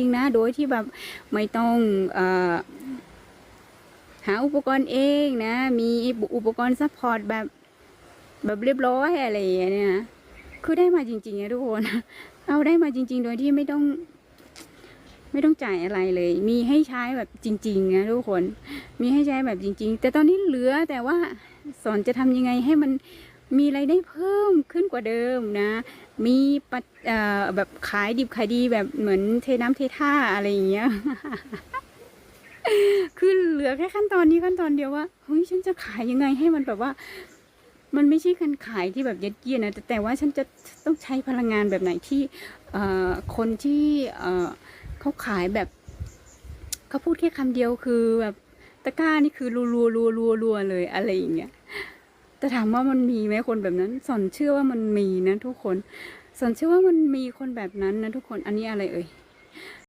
ริงนะ โดยที่แบบไม่ต้องอหาอุปกรณ์เองนะ มีอุปกรณ์ซัพพอร์ตแบบแบบเรียบร้อยอะไรอย่างเงี้ยนะคือได้มาจริงๆนะทุกคน เอาได้มาจริง ๆ โดยที่ไม่ต้อง ไม่ต้องจ่ายอะไรเลย มีให้ใช้แบบจริงๆนะทุกคน มีให้ใช้แบบจริง ๆ แต่ตอนนี้เหลือแต่ว่าสอนจะทำยังไงให้มัน มีไรายได้เพิ่มขึ้นกว่าเดิมนะ มีปัดแบบขายดิบขายดีแบบเหมือนเทน้ำเทท่าอะไรอย่างเงี้ยคือเหลือแค่ขั้นตอนนี้ขั้นตอนเดียวว่าเฮ้ยฉันจะขายยังไงให้มันแบบว่า มันไม่ใช่การขายที่แบบยัดเยียดนะแต่แต่ว่าฉันจะต้องใช้พลังงานแบบไหนที่เอคนที่เอเขาขายแบบเขาพูดแค่คำเดียวคือแบบตะกร้านี่คือรัวรัวรัวรัวรัวเลยอะไรอย่างเงี้ย แต่ถามว่ามันมีไหมคนแบบนั้นสอนเชื่อว่ามันมีนะทุกคนสอนเชื่อว่ามันมีคนแบบนั้นนะทุกคนอันนี้อะไรเอ่ย